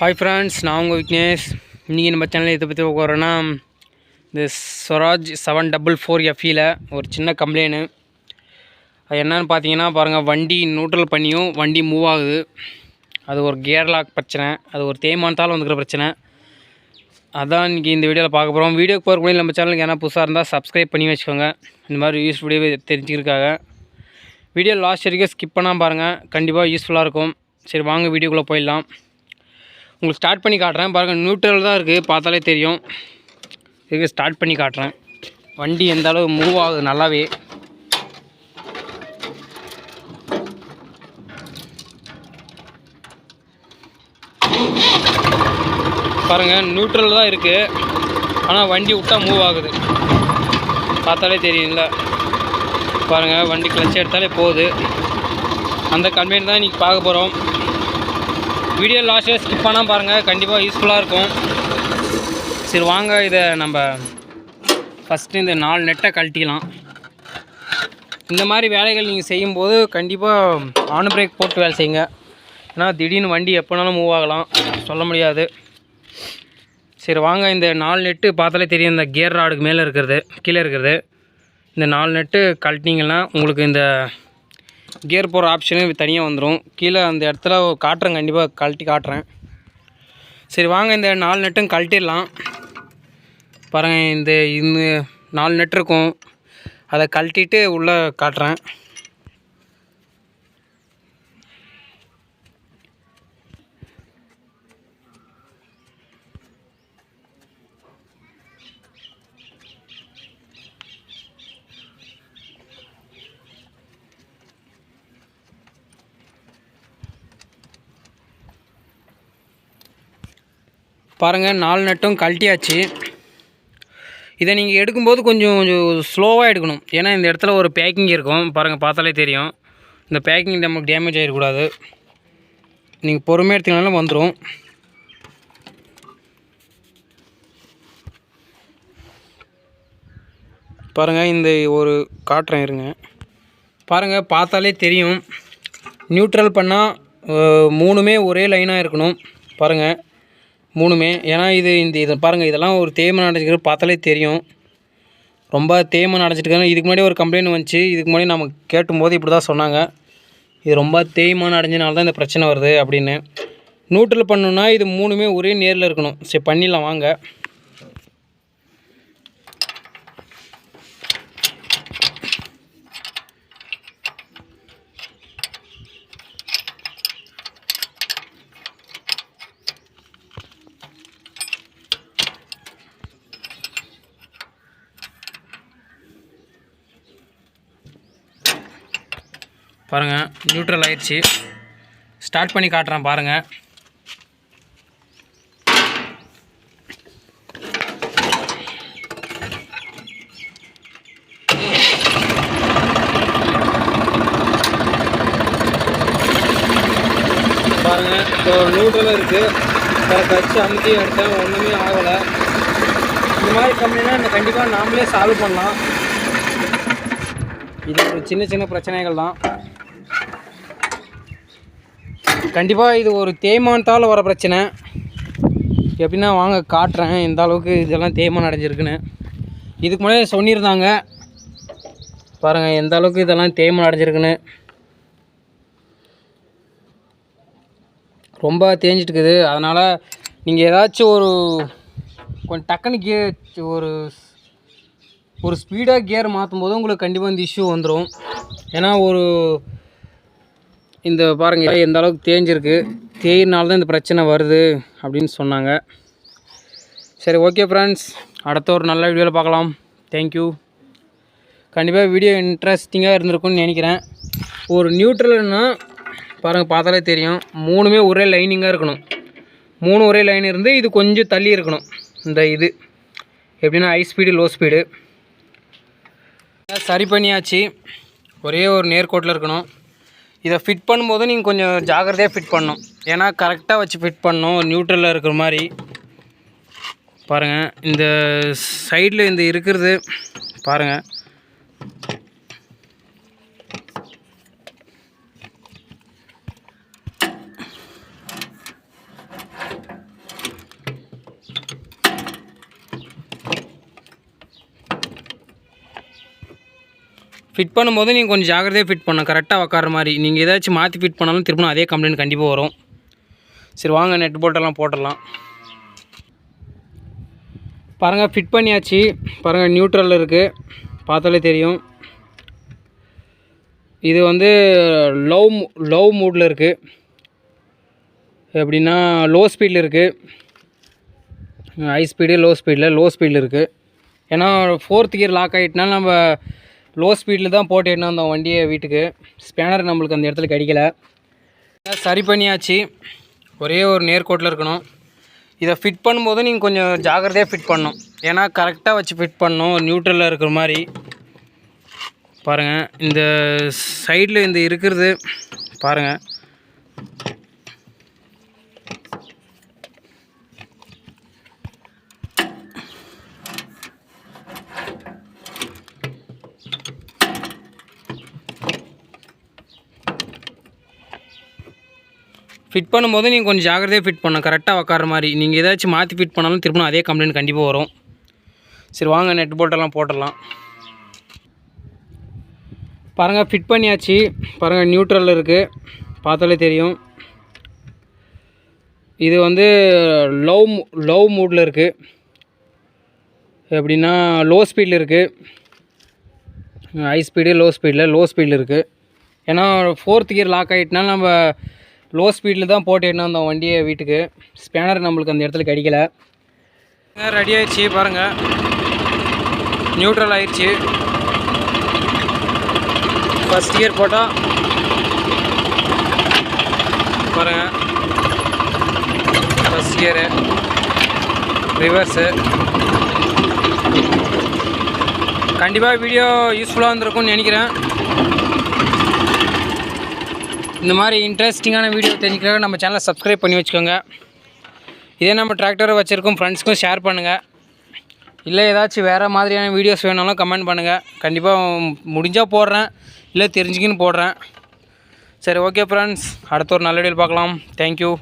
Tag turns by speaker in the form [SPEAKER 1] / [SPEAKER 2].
[SPEAKER 1] Hi friends நான் உங்கள் விக்னேஷ். இன்றைக்கி நம்ம சேனலில் இதை பற்றி போகிறேன்னா இந்த ஸ்வராஜ் செவன் டபுள் ஃபோர் எஃப்இயில் ஒரு சின்ன கம்ப்ளைண்ட் அது என்னன்னு பார்த்தீங்கன்னா பாருங்கள் வண்டி நியூட்ரல் பண்ணியும் வண்டி மூவ் ஆகுது. அது ஒரு கியர் லாக் பிரச்சனை. அது ஒரு தேய்மானத்தால் வந்துக்கிற பிரச்சனை. அதான் இன்றைக்கி இந்த வீடியோவில் பார்க்க போகிறோம் வீடியோ போகிற நம்ம சேனலுக்கு ஏன்னா புதுசாக இருந்தால் சப்ஸ்கிரைப் பண்ணி வச்சுக்கோங்க. இந்த மாதிரி யூஸ் வீடியோ தெரிஞ்சுக்கிறதுக்காக. வீடியோ லாஸ்ட் வரைக்கும் ஸ்கிப் பண்ணால் பாருங்கள் கண்டிப்பாக யூஸ்ஃபுல்லாக இருக்கும். சரி வாங்க வீடியோக்குள்ளே போயிடலாம். உங்களுக்கு ஸ்டார்ட் பண்ணி காட்டுறேன். பாருங்கள் நியூட்ரல் தான் இருக்குது பார்த்தாலே தெரியும். இதுக்கு ஸ்டார்ட் பண்ணி காட்டுறேன். வண்டி எந்த அளவு மூவ் ஆகுது நல்லாவே. பாருங்கள் நியூட்ரல் தான் இருக்குது ஆனால் வண்டி விட்டால் மூவ் ஆகுது. பார்த்தாலே தெரியும்ல. பாருங்கள் வண்டி கிளச் எடுத்தாலே போகுது. அந்த கன்வெயின் தான் இன்றைக்கி பார்க்க போகிறோம் வீடியோ லாஸ்ட்டில் ஸ்கிப் பண்ணால் பாருங்கள் கண்டிப்பாக யூஸ்ஃபுல்லாக இருக்கும். சரி வாங்க. இதை நம்ம ஃபஸ்ட்டு இந்த நாலு நெட்டை கழட்டிக்கலாம் இந்த மாதிரி வேலைகள் நீங்கள் செய்யும்போது கண்டிப்பாக ஆன் பிரேக் போட்டு வேலை செய்யுங்க. ஏன்னா திடீர்னு வண்டி எப்போனாலும் மூவ் ஆகலாம். சொல்ல முடியாது. சரி வாங்க. இந்த நாலு நெட்டு பார்த்தாலே தெரியும். இந்த கியர் ராடுக்கு மேலே இருக்கிறது கீழே இருக்கிறது. இந்த நாலு நெட்டு கழட்டிங்கன்னா உங்களுக்கு இந்த கியர் போகிற ஆப்ஷனு தனியாக வந்துடும் கீழே அந்த இடத்துல காட்டுறேன் கண்டிப்பாக கழட்டி காட்டுறேன். சரி வாங்க இந்த நாலு நெட்டும் கழட்டிடலாம். பாருங்கள் இந்த இன்னும் நாலு நெட் இருக்கும். அதை கழட்டிட்டு உள்ளே காட்டுறேன். பாருங்கள் நாலு நட்டும் கழட்டியாச்சு. இதை நீங்கள் எடுக்கும்போது கொஞ்சம் கொஞ்சம் ஸ்லோவாக எடுக்கணும். ஏன்னா இந்த இடத்துல ஒரு பேக்கிங் இருக்கும். பாருங்கள் பார்த்தாலே தெரியும். இந்த பேக்கிங் நமக்கு டேமேஜ் ஆகிடக்கூடாது நீங்கள் பொறுமையாக எடுத்தீங்கனாலும் வந்துடும் பாருங்கள் இந்த ஒரு காட்டுறேன் இருங்க. பாருங்கள் பார்த்தாலே தெரியும். நியூட்ரல் பண்ணால் மூணுமே ஒரே லைனாக இருக்கணும். பாருங்கள் மூணுமே. ஏன்னா இது இந்த இதை பாருங்கள் இதெல்லாம் ஒரு தேய்மன் அடைஞ்சிக்கிறது பார்த்தாலே தெரியும். ரொம்ப தேய்மன் அடைஞ்சிட்டு இதுக்கு முன்னாடி ஒரு கம்ப்ளைண்ட் வந்துச்சு. இதுக்கு முன்னாடி நம்ம கேட்டும்போது இப்படி தான் சொன்னாங்க. இது ரொம்ப தேய்மானம் அடைஞ்சனால தான் இந்த பிரச்சனை வருது அப்படின்னு. நூற்றில் பண்ணணுன்னா இது மூணுமே ஒரே நேரில் இருக்கணும். சரி பண்ணிடலாம் வாங்க. பாருங்கள் நியூட்ரல் ஆயிடுச்சு. ஸ்டார்ட் பண்ணி காட்டுறேன் பாருங்கள் பாருங்கள் இப்போ நியூட்ரல் இருக்குது கரெக்ட் வச்சு அமுத்தி எடுத்தேன் ஒன்றுமே ஆகலை. இந்த மாதிரி கம்மினா கண்டிப்பாக நாமளே சால்வ் பண்ணலாம். இது ஒரு சின்ன சின்ன பிரச்சனைகள் தான் கண்டிப்பாக இது ஒரு தேய்மானத்தால் வர பிரச்சனை. எப்படின்னா வாங்க காட்டுறேன். எந்த அளவுக்கு இதெல்லாம் தேய்மானம் அடைஞ்சிருக்குன்னு. இதுக்கு முன்னாடி சொல்லியிருந்தாங்க. பாருங்கள் எந்த அளவுக்கு இதெல்லாம் தேய்மானம் அடைஞ்சிருக்குன்னு. ரொம்ப தேஞ்சிட்டுருக்குது. அதனால் நீங்கள் ஏதாச்சும் ஒரு கொஞ்சம் டக்குன்னு கியர் ஒரு ஒரு ஸ்பீடாக கியர் மாற்றும் போது உங்களுக்கு கண்டிப்பாக இந்த இஷ்யூ வந்துடும் ஏன்னா ஒரு இந்த பாருங்கள் எந்த அளவுக்கு தேஞ்சிருக்கு தேயினால தான் இந்த பிரச்சனை வருது அப்படின்னு சொன்னாங்க. சரி ஓகே ஃப்ரெண்ட்ஸ் அடுத்த ஒரு நல்ல வீடியோவில் பார்க்கலாம். தேங்க்யூ கண்டிப்பாக வீடியோ இன்ட்ரெஸ்டிங்காக இருந்திருக்கும்னு நினைக்கிறேன். ஒரு நியூட்ரல்னா பாருங்கள் பார்த்தாலே தெரியும். மூணுமே ஒரே லைனிங்காக இருக்கணும். மூணு ஒரே லைன் இருந்து இது கொஞ்சம் தள்ளி இருக்கணும். இந்த இது. எப்படின்னா ஹை ஸ்பீடு லோ ஸ்பீடு சரி பண்ணியாச்சு. ஒரே ஒரு நேர்கோட்டில் இருக்கணும். இதை ஃபிட் பண்ணும்போது நீங்கள் கொஞ்சம் ஜாகிரதையாக ஃபிட் பண்ணணும். ஏன்னா கரெக்டாக வச்சு ஃபிட் பண்ணணும். நியூட்ரலில் இருக்கிற மாதிரி. பாருங்கள் இந்த சைடில் இந்த இருக்கிறது பாருங்கள் ஃபிட் பண்ணும்போது நீங்கள் கொஞ்சம் ஜாக்கிரதையாக ஃபிட் பண்ணணும் கரெக்டாக உக்கார மாதிரி. நீங்கள் ஏதாச்சும் மாற்றி ஃபிட் பண்ணாலும் திரும்ப அதே கம்ப்ளைண்ட் கண்டிப்பாக வரும். சரி வாங்க நெட் போல்ட்டெல்லாம் போட்டுடலாம். பாருங்கள் ஃபிட் பண்ணியாச்சு. பாருங்கள் நியூட்ரல் இருக்குது பார்த்தாலே தெரியும். இது வந்து லவ் லவ் மூடில் இருக்குது எப்படின்னா லோ ஸ்பீடில் இருக்குது ஹை ஸ்பீடு லோ ஸ்பீடில் லோ ஸ்பீடில் இருக்குது ஏன்னா ஃபோர்த் கியர் லாக் ஆகிட்டுனா நம்ம லோ ஸ்பீடில் தான் போட்டு எட்டினா வந்தோம் வண்டியை வீட்டுக்கு. ஸ்பேனர் நம்மளுக்கு அந்த இடத்துல கிடைக்கல. சரி பண்ணியாச்சு. ஒரே ஒரு நேர்கோட்டில் இருக்கணும். இதை ஃபிட் பண்ணும்போது நீங்கள் கொஞ்சம் ஜாக்கிரதையாக ஃபிட் பண்ணணும். ஏன்னா கரெக்டாக வச்சு ஃபிட் பண்ணணும். நியூட்ரலில் இருக்கிற மாதிரி. பாருங்கள் இந்த சைடில் இந்த இருக்கிறது பாருங்கள் ஃபிட் பண்ணும்போது நீங்கள் கொஞ்சம் ஜாக்கிரதையாக ஃபிட் பண்ணணும். கரெக்டாக உக்கார மாதிரி. நீங்கள் ஏதாச்சும் மாற்றி ஃபிட் பண்ணாலும் திரும்ப அதே கம்ப்ளைண்ட் கண்டிப்பாக வரும். சரி வாங்க நெட் போல்ட்டெல்லாம் போட்டுடலாம். பாருங்கள் ஃபிட் பண்ணியாச்சு. பாருங்கள் நியூட்ரல் இருக்குது பார்த்தாலே தெரியும். இது வந்து லவ் லவ் மூடில் இருக்குது எப்படின்னா லோ ஸ்பீடில் இருக்குது ஹை ஸ்பீடு லோ ஸ்பீடில் லோ ஸ்பீடில் இருக்குது ஏன்னா ஃபோர்த் கியர் லாக் ஆகிட்டுனா நம்ம லோ ஸ்பீடில் தான் போட்டு எட்டினா வந்தோம் வண்டியை வீட்டுக்கு. ஸ்பேனர் நம்மளுக்கு அந்த இடத்துல கிடைக்கல. ரெடி ஆயிடுச்சு பாருங்கள் நியூட்ரல் ஆயிடுச்சு. ஃபஸ்ட் இயர் போட்டால் பாருங்கள் ஃபஸ்ட் இயரு ரிவர்ஸு கண்டிப்பாக வீடியோ யூஸ்ஃபுல்லாக இருந்திருக்கும்னு நினைக்கிறேன். இந்த மாதிரி இன்ட்ரெஸ்டிங்கான வீடியோ தெரிஞ்சுக்கிறதுக்கு நம்ம சேனலை சப்ஸ்கிரைப் பண்ணி வச்சுக்கோங்க. இதே நம்ம டிராக்டரை வச்சுருக்கோம் ஃப்ரெண்ட்ஸ்க்கும் ஷேர் பண்ணுங்கள் இல்லை ஏதாச்சும் வேறு மாதிரியான வீடியோஸ் வேணாலும் கமெண்ட் பண்ணுங்கள் கண்டிப்பாக முடிஞ்சால் போடுறேன். இல்லை தெரிஞ்சுக்கின்னு போடுறேன். சரி ஓகே ஃப்ரெண்ட்ஸ் அடுத்த ஒரு நல்ல வீடியோ பார்க்கலாம். தேங்க்யூ